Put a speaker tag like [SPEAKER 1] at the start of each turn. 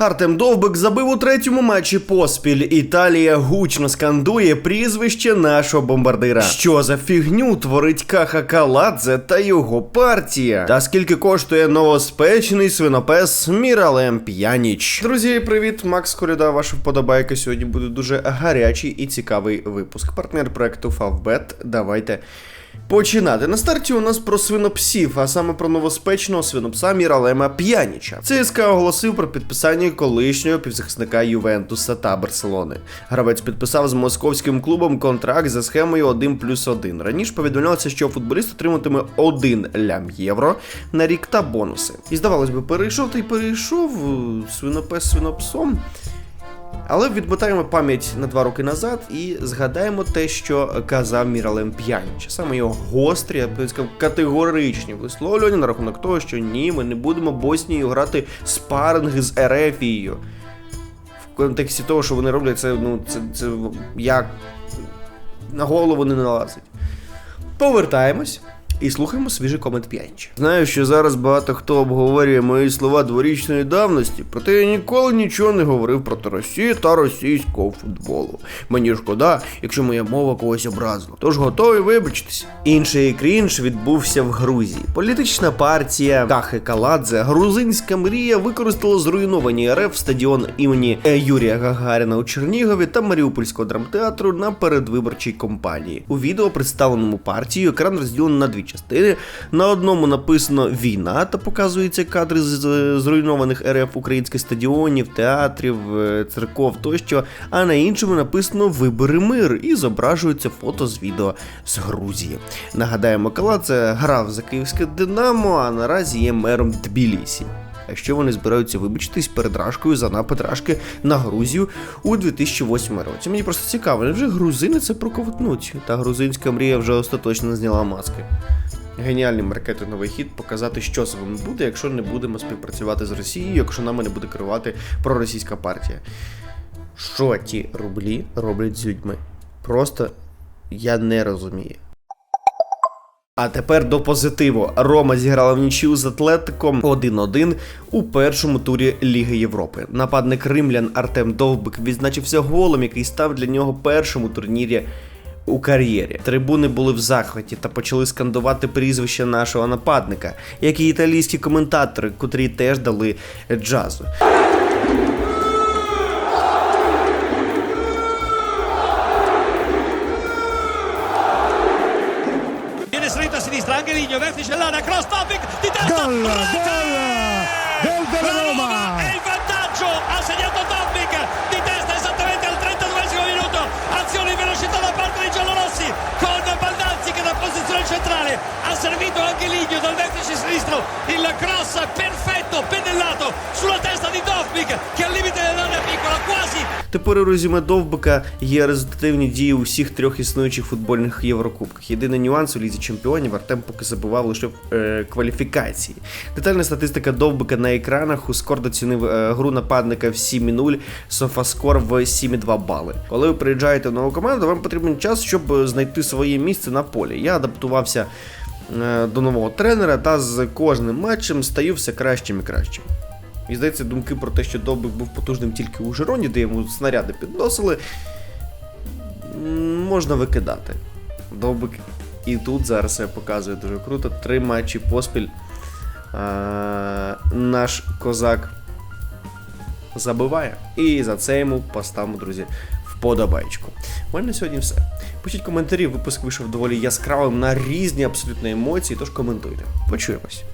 [SPEAKER 1] Артем Довбик забив у третьому матчі поспіль. Італія гучно скандує прізвище нашого бомбардира. Що за фігню творить Каха Каладзе та його партія? Та скільки коштує новоспечений свинопес Міралем П'яніч? Друзі, привіт, Макс Коляда, ваша вподобайка. Сьогодні буде дуже гарячий і цікавий випуск. Партнер проекту Favbet. Давайте. Починати на старті у нас про свинопсів, а саме про новоспечного свинопса Міралема П'яніча. ЦСКА оголосив про підписання колишнього півзахисника Ювентуса та Барселони. Гравець підписав з московським клубом контракт за схемою 1 плюс 1. Раніше повідомлялося, що футболіст отриматиме 1 лям євро на рік та бонуси. І здавалось би, перейшов та й перейшов е, свинопес свинопсом. Але відмотаємо пам'ять на два роки назад і згадаємо те, що казав Міралем П'яніч. Саме його гострі, я б сказав, категоричні висловлювання на рахунок того, що ні, ми не будемо Боснію грати спаринг з Ерефією. В контексті того, що вони роблять, це ну це, це як на голову не налазить. Повертаємось. І слухаємо свіжий комент П'янча. Знаю, що зараз багато хто обговорює мої слова дворічної давності, проте я ніколи нічого не говорив проти Росії та російського футболу. Мені шкода, якщо моя мова когось образила. Тож готовий вибачитися. Інший крінж відбувся в Грузії. Політична партія Кахи Каладзе, грузинська мрія використала зруйновані РФ стадіон імені Е. Юрія Гагаріна у Чернігові та Маріупольського драмтеатру на передвиборчій кампанії. У відео, представленому партією, екран розділений на дві частини. На одному написано війна та показуються кадри з зруйнованих РФ українських стадіонів, театрів, е, церков тощо. А на іншому написано Вибори мир і зображується фото з відео з Грузії. Нагадаємо, Кала це грав за київське Динамо, а наразі є мером Тбілісі. А ще вони збираються вибачитись перед Рашкою за напад Рашки на Грузію у 2008 році. Мені просто цікаво, невже грузини це проковтнуть? Та грузинська мрія вже остаточно зняла маски. Геніальний маркетинговий хід показати, що з вами буде, якщо не будемо співпрацювати з Росією, якщо нами не буде керувати проросійська партія. Що ті рублі роблять з людьми? Просто я не розумію. А тепер до позитиву. Рома зіграла в нічию з Атлетиком 1-1 у першому турі Ліги Європи. Нападник римлян Артем Довбик відзначився голом, який став для нього першим у турнірі. У кар'єрі трибуни були в захваті та почали скандувати прізвище нашого нападника, як і італійські коментатори, котрі теж дали джазу.
[SPEAKER 2] Ligno, vertice l'area, cross topic di testa.
[SPEAKER 3] Gol, gol, gol della
[SPEAKER 2] La
[SPEAKER 3] Roma.
[SPEAKER 2] E il vantaggio ha segnato Topic di testa esattamente al 32 minuto. Azione in velocità da parte dei giallorossi con Baldazzi che da posizione centrale ha servito anche Ligno dal vertice sinistro. Il cross perfetto, pennellato sulla
[SPEAKER 1] Тепер у резюме Довбика є результативні дії у всіх трьох існуючих футбольних єврокубках. Єдиний нюанс у лізі чемпіонів Артем поки забував лише в е, кваліфікації. Детальна статистика Довбика на екранах. У скор доцінив е, гру нападника в 7,0, софаскор в 7,2 бали. Коли ви приїжджаєте в нову команду, вам потрібен час, щоб знайти своє місце на полі. Я адаптувався е, до нового тренера та з кожним матчем стаю все кращим і кращим. І здається, думки про те, що Довбик був потужним тільки у Жироні, де йому снаряди підносили, можна викидати. Довбик і тут зараз себе показує дуже круто. Три матчі поспіль. А, наш козак забиває. І за це йому поставимо, друзі, вподобайку. У мене на сьогодні все. Пишіть коментарі, випуск вийшов доволі яскравим на різні абсолютно емоції, тож коментуйте. Почуємось.